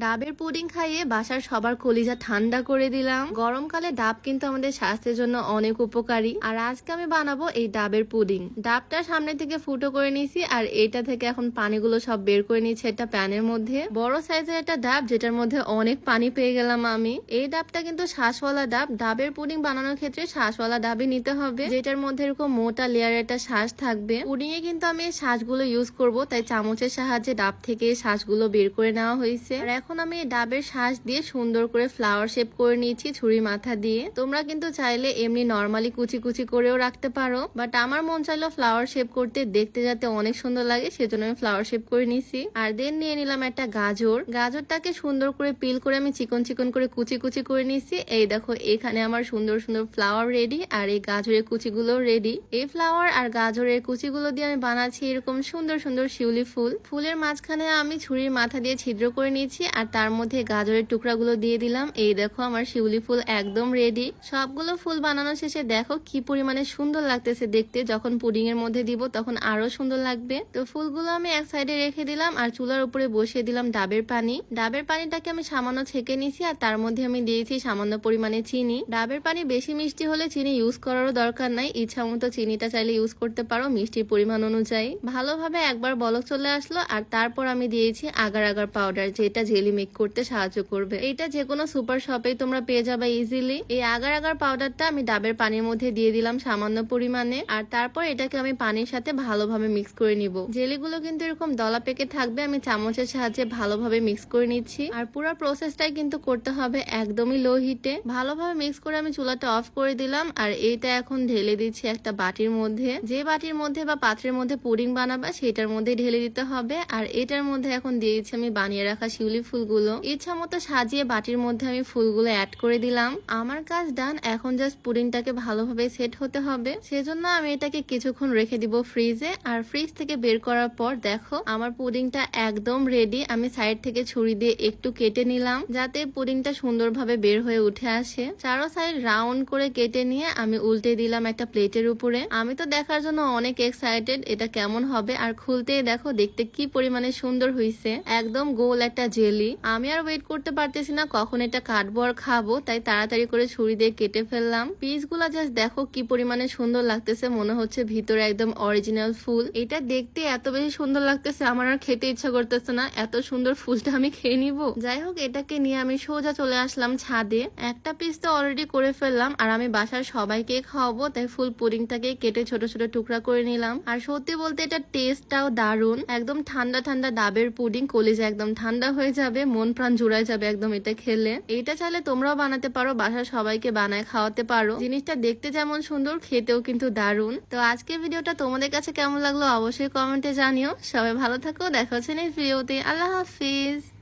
ডাবের পুডিং খাইয়ে বাসার সবার কলিজা ঠান্ডা করে দিলাম। গরমকালে ডাব কিন্তু আমাদের স্বাস্থ্যের জন্য অনেক উপকারী। আর আজকে আমি বানাবো এই ডাবের পুডিং। ডাবটা সামনে থেকে ফুটো করে নিয়েছি আর এটা থেকে এখন পানিগুলো সব বের করে নিয়েছি একটা প্যানের মধ্যে। বড় সাইজের একটা ডাব যেটার মধ্যে অনেক পানি পেয়ে গেলাম আমি। এই ডাবটা কিন্তু শ্বাসওয়ালা ডাব। ডাবের পুডিং বানানোর ক্ষেত্রে শ্বাসওয়ালা ডাবই নিতে হবে, যেটার মধ্যে এরকম মোটা লেয়ারের একটা শ্বাস থাকবে। পুডিং এ কিন্তু আমি শ্বাসগুলো ইউজ করব, তাই চামচের সাহায্যে ডাব থেকে শ্বাসগুলো বের করে নেওয়া হয়েছে। আর এখন আমি ডাবের শ্বাস দিয়ে সুন্দর করে ফ্লাওয়ার শেপ করে নিয়েছি ছুরি মাথা দিয়ে। তোমরা কিন্তু চাইলে এমনি নর্মালি কুচি কুচি করেও রাখতে পারো বাট আমার মন চাইলো ফ্লাওয়ার শেপ করতে দেখতে যাতে অনেক সুন্দর লাগে, সেজন্য আমি ফ্লাওয়ার শেপ করে নিয়েছি। আর দেন নিয়ে নিলাম একটা গাজর। গাজরটাকে সুন্দর করে পিল করে আমি চিকন চিকন করে কুচি কুচি করে নিয়েছি। এই দেখো, এখানে আমার সুন্দর সুন্দর ফ্লাওয়ার রেডি আর এই গাজরের কুচিগুলো রেডি এই ফ্লাওয়ার আর গাজরের কুচিগুলো দিয়ে আমি বানাচ্ছি এরকম সুন্দর সুন্দর শিউলি ফুল। ফুলের মাঝখানে আমি ছুরির মাথা দিয়ে ছিদ্র করে নিয়েছি আর তার মধ্যে গাজরের টুকরাগুলো দিয়ে দিলাম। এই দেখো আমার শিউলি ফুল একদম রেডি সবগুলো ফুল বানানো শেষে দেখো কি পরিমাণে সুন্দর লাগতেছে দেখতে। যখন পুডিং এর মধ্যে দিব তখন আরও সুন্দর লাগবে। তো ফুলগুলো আমি এক সাইডে রেখে দিলাম আর চুলার উপরে বসিয়ে দিলাম ডাবের পানি। ডাবের পানিটাকে আমি সামান্য ছেঁকে নিয়েছি আর তার মধ্যে আমি দিয়েছি সামান্য পরিমাণে চিনি। ডাবের পানি বেশি মিষ্টি হলে চিনি ইউজ করারও দরকার নাই। ইচ্ছা মতো চিনিটা চাইলে ইউজ করতে পারো মিষ্টির পরিমাণ অনুযায়ী। ভালোভাবে একবার বলক চলে আসলো আর তারপর আমি দিয়েছি আগার আগার পাউডার যেটা জেলি মেক করতে সাহায্য করবে। এটা যে কোনো সুপার শপে তোমরা পেয়ে যাবে ইজিলি এই আগার আগার পাউডারটা আমি ডাবের পানির মধ্যে দিয়ে দিলাম সামান্য পরিমাণে। আর তারপর এটাকে আমি পানির সাথে ভালোভাবে মিক্স করে নিব। জেলিগুলো কিন্তু এরকম দলা পেকে থাকবে, আমি চামচের সাহায্যে ভালোভাবে মিক্স করে নিচ্ছি। আর পুরো প্রসেসটাই কিন্তু করতে হবে একদমই লো হিটে ভালোভাবে মিক্স করে আমি চুলাটা অফ করে দিলাম। আর এইটা এখন ঢেলে দিচ্ছি একটা বাটির মধ্যে। যে বাটির মধ্যে বা পাত্রের মধ্যে পুডিং বানাবা, সেটার মধ্যে ঢেলে দিতে হবে। আর এটার মধ্যে এখন দিয়েছি আমি বানিয়ে রাখা শিউলি ফুলগুলো। ইচ্ছা মতো সাজিয়ে বাটির মধ্যে আমি ফুলগুলো অ্যাড করে দিলাম। আমার কাজ ডান এখন জাস্ট পুডিংটাকে ভালোভাবে সেট হতে হবে। সেজন্য আমি এটাকে কিছুক্ষণ রেখে দিব ফ্রিজে আর ফ্রিজ থেকে বের করার পর দেখো, আমার পুডিংটা একদম রেডি আমি সাইড থেকে ছুরি দিয়ে একটু কেটে নিলাম, যাতে পুডিংটা সুন্দরভাবে বের হয়ে উঠে আসে। চারো সাইড রাউন্ড করে কেটে নিয়ে আমি উল্টে দিলাম একটা প্লেটের উপরে। আমি তো দেখার জন্য অনেক এক্সাইটেড এটা কেমন হবে? আর খুলতেই দেখো, দেখতে কি পরিমাণে সুন্দর হয়েছে একদম গোল একটা জেলি। আমি আর ওয়েট করতে পারতেছি না, কখন এটা কাটবো আর খাব, তাই তাড়াতাড়ি করে ছুরি দিয়ে কেটে ফেললাম। পিসগুলা জাস্ট দেখো কি পরিমাণে সুন্দর লাগতেছে, মনে হচ্ছে ভিতরে একদম অরিজিনাল ফুল। এটা দেখতে এত বেশি সুন্দর লাগতেছে, আমার আর খেতে ইচ্ছা করতেছে না, এত সুন্দর ফুলটা আমি খেয়ে নিব। যাই হোক, এটাকে নিয়ে আমি সোজা চলে আসলাম ছাদে। একটা পিস তো অলরেডি করে ফেললাম, আর আমি বাসার সবাইকে খাওয়াবো, তাই ফুল পুডিংটাকে কেটে ছোট ছোট টুকরা করে নিলাম। আর সত্যি বলতে এটা টেস্টটাও দারুণ, একদম ঠান্ডা ঠান্ডা ডাবের পুডিং, কলিজা একদম ঠান্ডা হয়ে যাবে। মন প্রাণ জুড়ায় যাবে একদম এটা খেলে। এটা চাইলে তোমরাও বানাতে পারো, বাসার সবাইকে বানায় খাওয়াতে পারো। জিনিসটা দেখতে যেমন সুন্দর, খেতেও কিন্তু দারুণ। তো আজকের ভিডিওটা তোমাদের কাছে কেমন লাগল অবশ্যই কমেন্টে জানিও। সবাই ভালো থাকো, দেখা হচ্ছে নেক্সট ভিডিওতে। আল্লাহ হাফিজ।